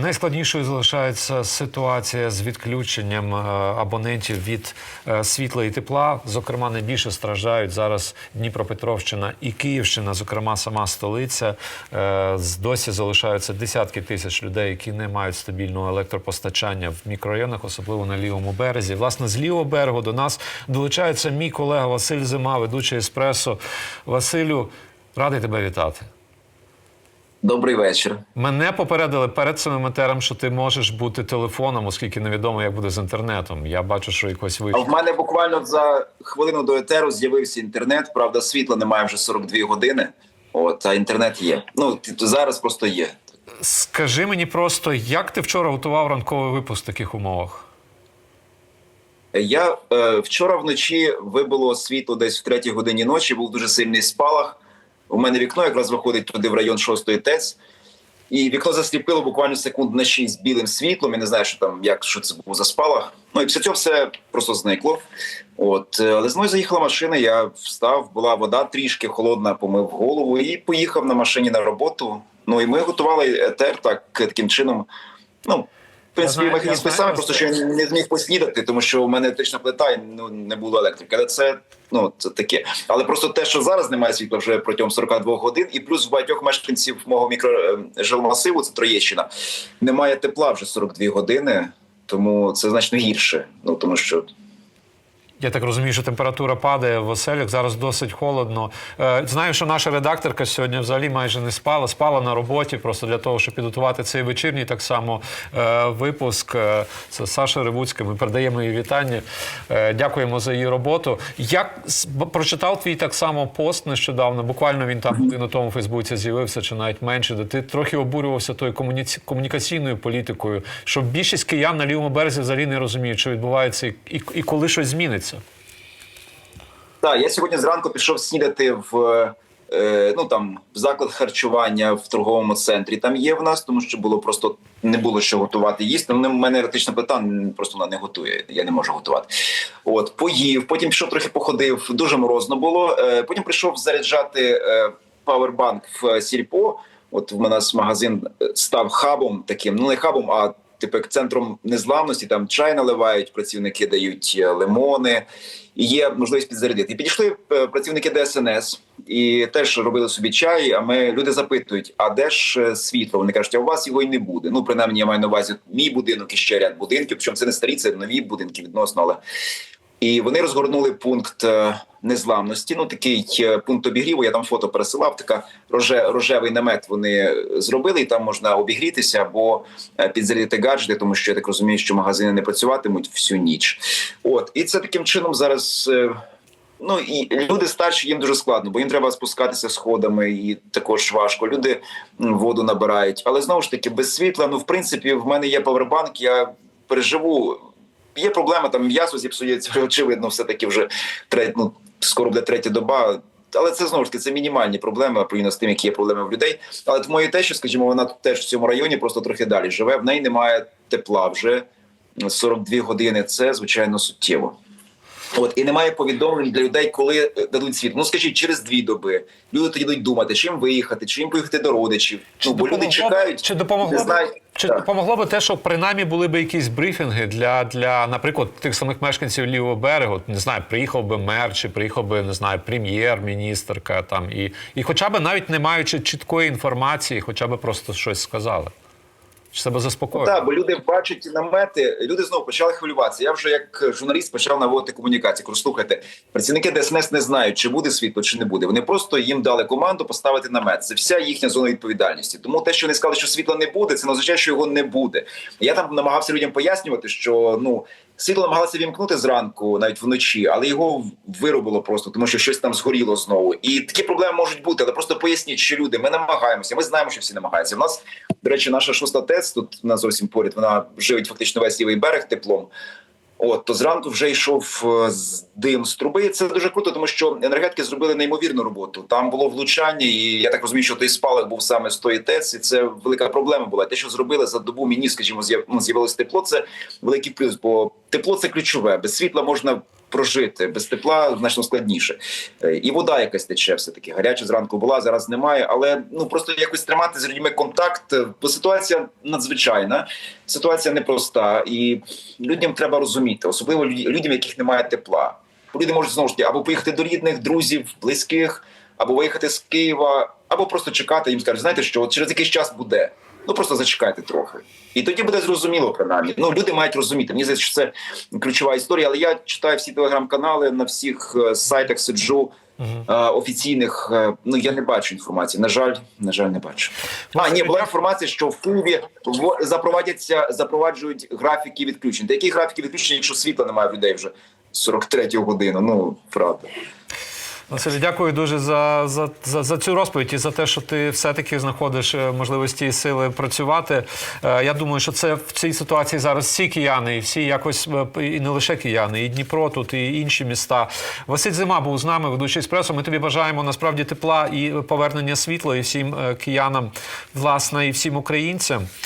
Найскладнішою залишається ситуація з відключенням е, абонентів від е, світла і тепла. Зокрема, найбільше страждають зараз Дніпропетровщина і Київщина, зокрема, сама столиця. Е, Досі залишаються десятки тисяч людей, які не мають стабільного електропостачання в мікрорайонах, особливо на лівому березі. Власне, з лівого берегу до нас долучається мій колега Василь Зима, ведучий еспресо. Василю, радий тебе вітати. Добрий вечір. Мене попередили перед цим етером, що ти можеш бути телефоном, оскільки невідомо, як буде з інтернетом. Я бачу, що якось А в мене буквально за хвилину до етеру з'явився інтернет. Правда, світла немає вже 42 години. От а інтернет є. Ну зараз просто є. Скажи мені просто, як ти вчора готував ранковий випуск в таких умовах? Я е, вчора вночі вибило світло десь в третій годині ночі. Був дуже сильний спалах. У мене вікно якраз виходить туди в район шостої ТЕЦ. І вікно засліпило буквально секунд на 6 білим світлом. Я не знаю, що там, як що це був за спалах. Ну і після цього все просто зникло. От, але з мною заїхала машина. Я встав, була вода трішки холодна, помив голову і поїхав на машині на роботу. Ну і ми готували етер так таким чином. Ну, принципі, я механізм той самий, просто- що я не зміг поснідати, тому що у мене електрична плита і ну не було електрики. Але це ну це таке. Але просто те, що зараз немає світла вже протягом 42 годин, і плюс в багатьох мешканців мого мікрожилмасиву, це Троєщина, немає тепла вже 42 години. Тому це значно гірше. Ну тому що Я так розумію, що температура падає в оселях. Зараз досить холодно. Е, Знаю, що наша редакторка сьогодні взагалі майже не спала. Спала на роботі просто для того, щоб підготувати цей вечірній так само е, випуск. Е, Це Саша Ревуцька. Ми передаємо їй вітання. Дякуємо за її роботу. Як прочитав твій так само пост нещодавно? Буквально він там годину тому Фейсбуці з'явився, чи навіть менше, де ти трохи обурювався тою комуніці- комунікаційною політикою, що більшість киян на лівому березі взагалі не розуміють, що відбувається і, і коли щось зміниться. Так, я сьогодні зранку пішов снідати в е, ну там в заклад харчування в торговому центрі. Там є в нас, тому що було просто не було що готувати їсти. Ну, У мене електрична плита м, просто вона не готує. Я не можу готувати. От поїв, потім пішов трохи походив. Дуже морозно було. Е, потім прийшов заряджати е, павербанк в сільпо. От в нас магазин став хабом таким, ну не хабом, а типу як центром незламності. Там чай наливають, працівники дають е, лимони, і є можливість підзарядити. І підійшли е, працівники ДСНС і теж робили собі чай. А ми люди запитують: а де ж е, світло? Вони кажуть, а у вас його й не буде. Ну принаймні, я маю на увазі мій будинок і ще ряд будинків. Причому це не старі, це нові будинки відносно, але і вони розгорнули пункт е, незламності. Ну такий е, пункт обігріву. Я там фото пересилав. Така роже, рожевий намет вони зробили, і там можна обігрітися або е, підзарядити гаджети, тому що я так розумію, що магазини не працюватимуть всю ніч. От і це таким чином зараз. Ну і люди старші їм дуже складно, бо їм треба спускатися сходами, і також важко. Люди воду набирають. Але знову ж таки, без світла. Ну, в принципі, в мене є павербанк. Я переживу. Є проблема, там м'ясо зіпсується, очевидно, все таки вже треть, ну, скоро буде третя доба. Але це знову ж таки це мінімальні проблеми порівняно з тим, які є проблеми в людей. Але в те, що скажімо, вона теж в цьому районі просто трохи далі живе. В неї немає тепла вже 42 години. Це звичайно суттєво. От і немає повідомлень для людей, коли е, дадуть світ. Ну скажіть, через дві доби люди тоді йдуть думати, чим виїхати, чим поїхати до родичів. ну бо люди чекають, чи допомогло не знають. чи Так. допомогло би те, що принаймні були б якісь брифінги для, для, наприклад, тих самих мешканців лівого берегу? Не знаю, приїхав би мер, чи приїхав би не знаю, прем'єр-міністрка там і, і хоча б навіть не маючи чіткої інформації, хоча б просто щось сказали. Себе Ну, Так, бо люди бачать намети, люди знову почали хвилюватися. Я вже як журналіст почав наводити комунікації. Кажу, слухайте, працівники ДСНС не знають, чи буде світло, чи не буде. Вони просто їм дали команду поставити намет. Це вся їхня зона відповідальності. Тому те, що вони сказали, що світла не буде, це не означає, що його не буде. Я там намагався людям пояснювати, що ну. Світло намагалися вімкнути зранку, навіть вночі, але його виробило просто, тому що щось там згоріло знову. І такі проблеми можуть бути. Але просто поясніть, що люди, ми намагаємося. Ми знаємо, що всі намагаються. У нас, до речі, наша шоста ТЕЦ, тут на зовсім поряд. Вона живить фактично весь лівий берег теплом. От то зранку вже йшов е, з дим з труби. Це дуже круто, тому що енергетики зробили неймовірну роботу. Там було влучання, і я так розумію, що той спалах був саме з тої ТЕЦ, і це велика проблема була. Те, що зробили за добу, мені скажімо, ну, з'явилось тепло. Це великий плюс, бо тепло це ключове. Без світла можна прожити. Без тепла значно складніше. Е, І вода якась тече, все таки гаряча зранку була, зараз немає. Але ну просто якось тримати з людьми контакт, е, бо ситуація надзвичайна, ситуація непроста, і людям треба розуміти, особливо людям, яких немає тепла. Люди можуть знову ж таки або поїхати до рідних, друзів, близьких, або виїхати з Києва, або просто чекати. Їм скажуть, знаєте, що через якийсь час буде. Ну просто зачекайте трохи. І тоді буде зрозуміло, принаймні. Ну люди мають розуміти. Мені здається, що це ключова історія. Але я читаю всі телеграм-канали на всіх е, сайтах сиджу. е, Офіційних е, ну я не бачу інформації. На жаль, на жаль, не бачу. А ні, була інформація, що в Києві запровадяться запроваджують графіки відключень. Та які графіки відключень, якщо світла немає в людей вже 43 годину? Ну правда. Василь, дякую дуже за, за, за, за цю розповідь і за те, що ти все-таки знаходиш е, можливості і сили працювати. Е, Я думаю, що це в цій ситуації зараз всі кияни, і всі якось е, і не лише кияни, і Дніпро тут, і інші міста. Василь Зима був з нами, ведучий еспресо. Ми тобі бажаємо насправді тепла і повернення світла і всім киянам, власне, і всім українцям.